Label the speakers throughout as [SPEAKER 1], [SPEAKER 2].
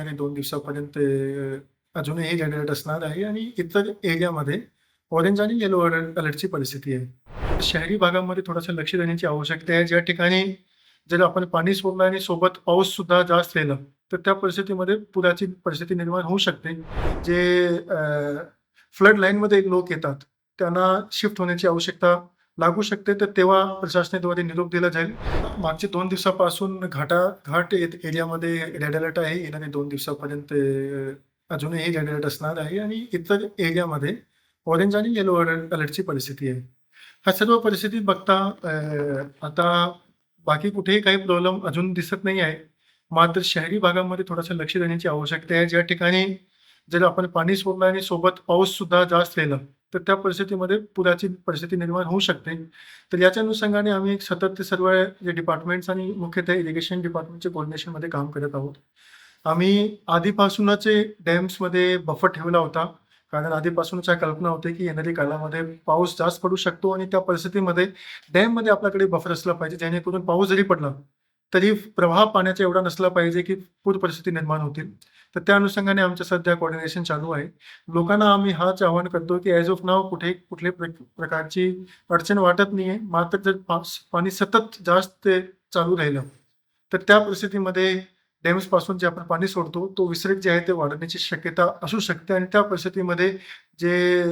[SPEAKER 1] आणि दोन दिवसापर्यंत अजूनही रेड अलर्ट असणार आहे आणि इतर एरियामध्ये ऑरेंज आणि येलो अलर्टची परिस्थिती आहे. शहरी भागामध्ये थोडंसं लक्ष देण्याची आवश्यकता आहे. ज्या ठिकाणी जर आपण पाणी सोडलं आणि सोबत पाऊस सुद्धा जास्त राहिला तर त्या परिस्थितीमध्ये पुराची परिस्थिती निर्माण होऊ शकते. जे फ्लड लाईनमध्ये लोक येतात त्यांना शिफ्ट होण्याची आवश्यकता लागू शकते तर तेव्हा प्रशासनाद्वारे निरोप दिला जाईल. मागचे दोन दिवसापासून घाटा घाट एरियामध्ये रेड अलर्ट आहे. येणारे दोन दिवसापर्यंत अजूनही रेड अलर्ट असणार आहे. आणि इतर एरियामध्ये ऑरेंज आणि येलो अलर्टची परिस्थिती आहे. ह्या सर्व परिस्थिती बघता आता बाकी कुठेही काही प्रॉब्लेम अजून दिसत नाही आहे. मात्र शहरी भागामध्ये थोडंसं लक्ष देण्याची आवश्यकता आहे. ज्या ठिकाणी जर आपण पाणी सोडलं आणि सोबत पाऊस सुद्धा जास्त राहिला तर त्या परिस्थितीमध्ये पुराची परिस्थिती निर्माण होऊ शकते. तर याच्या अनुषंगाने आम्ही एक सतत ते सर्व जे डिपार्टमेंट्स आणि मुख्यतः इरिगेशन डिपार्टमेंटच्या कोऑर्डिनेशनमध्ये काम करत आहोत. आम्ही आधीपासूनच डॅम्समध्ये बफर ठेवला होता. कारण आधीपासूनच कल्पना होते की येणाऱ्या काळामध्ये पाऊस जास्त पडू शकतो आणि त्या परिस्थितीमध्ये डॅममध्ये आपल्याकडे बफर असला पाहिजे जेणेकरून पाऊस जरी पडला तरी प्रवाह पाण्याचा एवढा नसला पाहिजे की पूर परिस्थिती निर्माण होतील. तर त्या अनुषंगाने आमचं सध्या कोऑर्डिनेशन चालू आहे. लोकांना आम्ही हाच आवाहन करतो की ॲज ऑफ नाव कुठे कुठले प्र- प्रकारची अडचण वाटत नाही आहे मात्र जर पाणी सतत जास्त चालू राहिलं तर त्या परिस्थितीमध्ये डॅम्सपासून जे आपण पाणी सोडतो तो विसर्ग जे आहे ते वाढण्याची शक्यता असू शकते. आणि त्या परिस्थितीमध्ये जे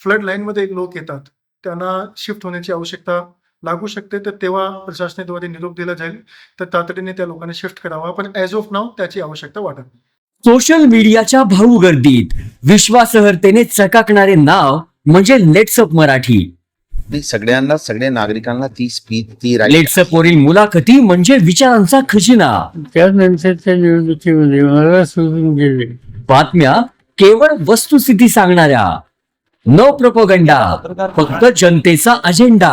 [SPEAKER 1] फ्लड लाईनमध्ये लोक येतात त्यांना शिफ्ट होण्याची आवश्यकता लागू शकते तर तेव्हा प्रशासनाद्वारे निरोप दिला जाईल. तर तातडीने त्या लोकांना शिफ्ट करावा. पण ॲज ऑफ नाव त्याची आवश्यकता वाटत नाही.
[SPEAKER 2] सोशल मीडियाच्या भाऊ गर्दीत विश्वासार्हतेने चकाकणारे नाव म्हणजे लेट्सअप मराठी.
[SPEAKER 3] नाही सगळ्यांना सगळ्या नागरिकांना ती स्पीच ती
[SPEAKER 2] लेट्सअप वरील मुलाखती म्हणजे विचारांचा खजिना.
[SPEAKER 4] त्यानंतरच्या निवडणुकीमध्ये मला सोडून गेले.
[SPEAKER 2] बातम्या केवळ वस्तुस्थिती सांगणाऱ्या. न प्रपोगंडा फक्त जनतेचा अजेंडा